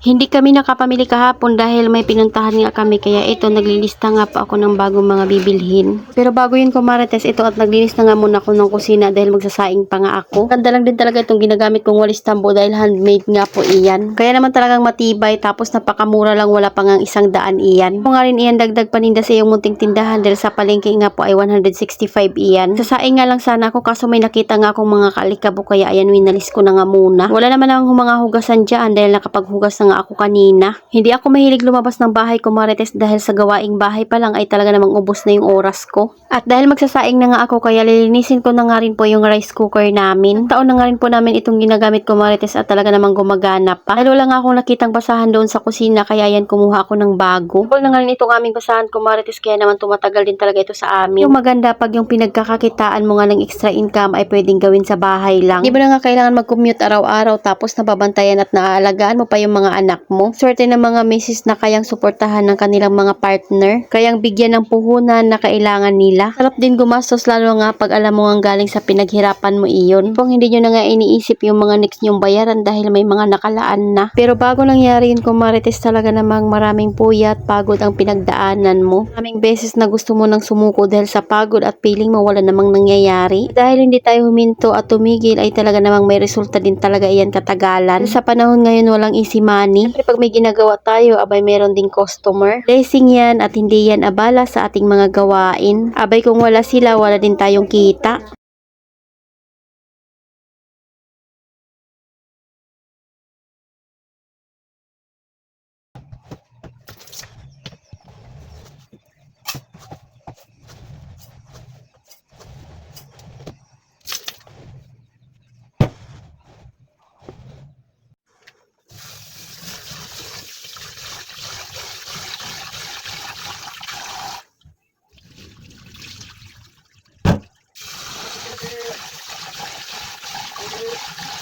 Hindi kami nakapamili kahapon dahil may pinuntahan nga kami kaya ito naglilista nga pa ako ng bagong mga bibilhin. Pero bago yun kumarites ito at naglilista nga muna ako ng kusina dahil magsasaing pa nga ako. Ganda lang din talaga itong ginagamit kong walis tambo dahil handmade nga po iyan. Kaya naman talagang matibay tapos napakamura lang wala pa nga isang daan iyan. Kung nga rin iyan dagdag paninda sa iyong munting tindahan dahil sa palengke nga po ay 165 iyan. Sasaing nga lang sana ako kaso may nakita nga akong mga kaalikabo kaya ayan winalis ko na nga muna. Wala naman akong mga hugasan dyan dahil nakapaghugas na nga ako kanina. Hindi ako mahilig lumabas ng bahay ko marites dahil sa gawaing bahay pa lang ay talaga namang ubos na yung oras ko. At dahil magsasaing na nga ako kaya lilinisin ko na nga rin po yung rice cooker namin. Taon na nga rin po namin itong ginagamit ko marites at talaga namang gumagana pa. Dahil wala nga akong nakitang basahan doon sa kusina kaya yan kumuha ako ng bago. Wala na nga rin itong aming basahan ko marites kaya naman tumatagal din talaga ito sa amin. Yung maganda pag yung pinagkakakitaan mo nga ng extra income ay pwedeng gawin sa bahay lang. Di ba na nga kailangan mag-commute araw-araw tapos nababantayan at naaalagaan mo pa yung mga anak mo. Swerte ng mga misis na kayang suportahan ng kanilang mga partner, kayang bigyan ng puhunan na kailangan nila. Sarap din gumastos lalo nga pag alam mo nga galing sa pinaghirapan mo iyon. Kung hindi nyo na nga iniisip yung mga next nyong bayaran dahil may mga nakalaan na. Pero bago nangyari yun kung marites talaga namang maraming puyat, pagod ang pinagdaanan mo. Maraming beses na gusto mo nang sumuko dahil sa pagod at feeling mo wala namang nangyayari. Dahil hindi tayo huminto at tumigil ay talaga namang may resulta din talaga iyan katagalan. Sa panahon ngayon walang easy money. Siyempre pag may ginagawa tayo, abay meron ding customer. Blessing yan at hindi yan abala sa ating mga gawain. Abay kung wala sila, wala din tayong kita. it.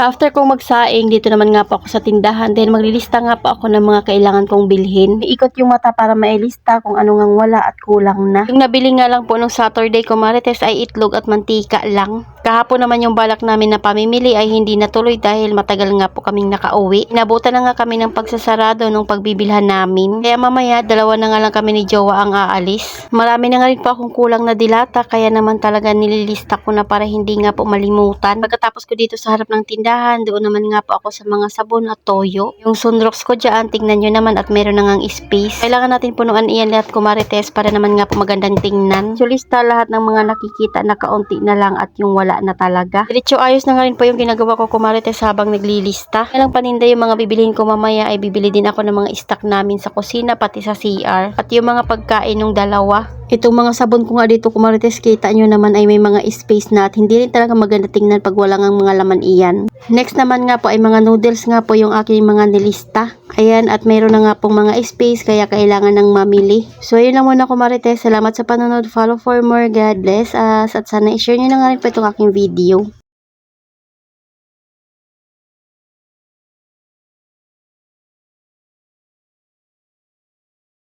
After kong magsaing, dito naman nga po ako sa tindahan dahil maglilista nga po ako ng mga kailangan kong bilhin. Iikot yung mata para mailista kung ano ngang wala at kulang na. Yung nabili nga lang po nung Saturday ko marites ay itlog at mantika lang. Kahapon naman yung balak namin na pamimili ay hindi natuloy dahil matagal nga po kaming nakauwi. Inabutan na nga kami ng pagsasarado nung pagbibilhan namin. Kaya mamaya, dalawa na nga lang kami ni Jowa ang aalis. Marami na nga rin po akong kulang na dilata kaya naman talaga nililista ko na para hindi nga po malimutan. Pagkatapos ko dito sa harap ng tindahan, doon naman nga po ako sa mga sabon at toyo. Yung sunrocks ko dyan, tingnan nyo naman at meron na ngang space. Kailangan natin punuan iyan lahat kumarites para naman nga po magandang tingnan. So lista lahat ng mga nakikita na kaunti na lang at yung wala na talaga. Diretso ayos na nga rin po yung ginagawa ko kumarites habang naglilista. Kailang paninda yung mga bibilihin ko mamaya ay bibili din ako ng mga stock namin sa kusina pati sa CR. At yung mga pagkain ng dalawa. Itong mga sabon ko nga dito kumarites kita nyo naman ay may mga space na at hindi rin talaga maganda tingnan pag wala ngang mga laman iyan. Next naman nga po ay mga noodles nga po yung aking mga nilista. Ayan at mayroon na nga pong mga space kaya kailangan ng mamili. So ayun lang muna kumarites. Salamat sa panonood. Follow for more. God bless us. At sana i-share nyo na nga rin po itong aking video.